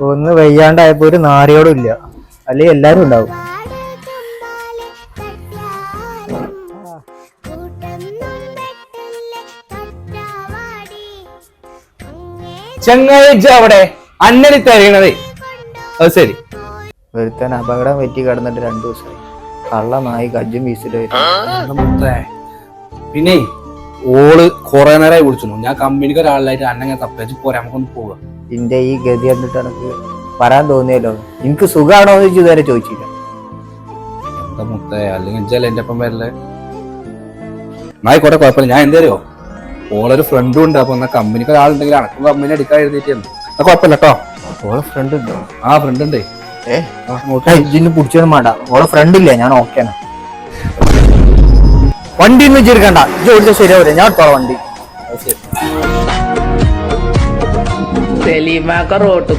ഒന്ന് വയ്യാണ്ടായപ്പോ ഒരു നാരിയോടും ഇല്ല. അല്ലെങ്കിൽ എല്ലാരും ഉണ്ടാവും. ചെങ്ങാഴ്ച അവിടെ അന്നടി തരയണതേ. അത് ശരി. ഒരുത്തൻ അപകടം പറ്റി കിടന്നിട്ട് രണ്ടു ദിവസമായി. കള്ള നായി കജ്ജും വീസിട്ട്? പിന്നെ ഓൾ കൊറേ നേരമായി വിളിച്ചു ഞാൻ കമ്പനിക്ക് ഒരാളായിട്ട് അന്നങ്ങനെ തപ്പേച്ച് പോരാ നമുക്കൊന്ന് പോവാ. ഇന്റെ ഈ ഗതി കണ്ടിട്ട് എനിക്ക് പറയാൻ തോന്നിയല്ലോ. എനിക്ക് സുഖമാണോ എന്ന് ചോദിച്ചു ഇതുവരെ ചോദിച്ചില്ല. അല്ലെങ്കിൽ എന്റെ ഒപ്പം വരല്ലേ നായിക്കോട്ടെ കുഴപ്പമില്ല. ഞാൻ എന്തേരോ ഓളൊരു ഫ്രണ്ടും ഉണ്ട് അപ്പൊ എന്നാ കമ്പനിക്ക് ഒരാളുണ്ടെങ്കിൽ അനക്കും കമ്പനി എടുക്കാൻ എഴുതിയിട്ട് എന്നാ കുഴപ്പമില്ല കേട്ടോ. ഓളെ ഫ്രണ്ട് ഉണ്ടോ? ആ ഫ്രണ്ട് ഉണ്ടേ. ഇതിന് പിടിച്ചൊന്നും വേണ്ട ഓളെ ഫ്രണ്ട് ഇല്ലേ? ഞാൻ ഓക്കെയാണ് വണ്ടി ഒന്നും വെച്ചിരിക്കണ്ട ഇത് ഓടിച്ചാൽ ശരിയാവില്ല ഞാൻ എടുത്തോളാം വണ്ടി. ശരി. സെലീമാക്ക റോട്ട്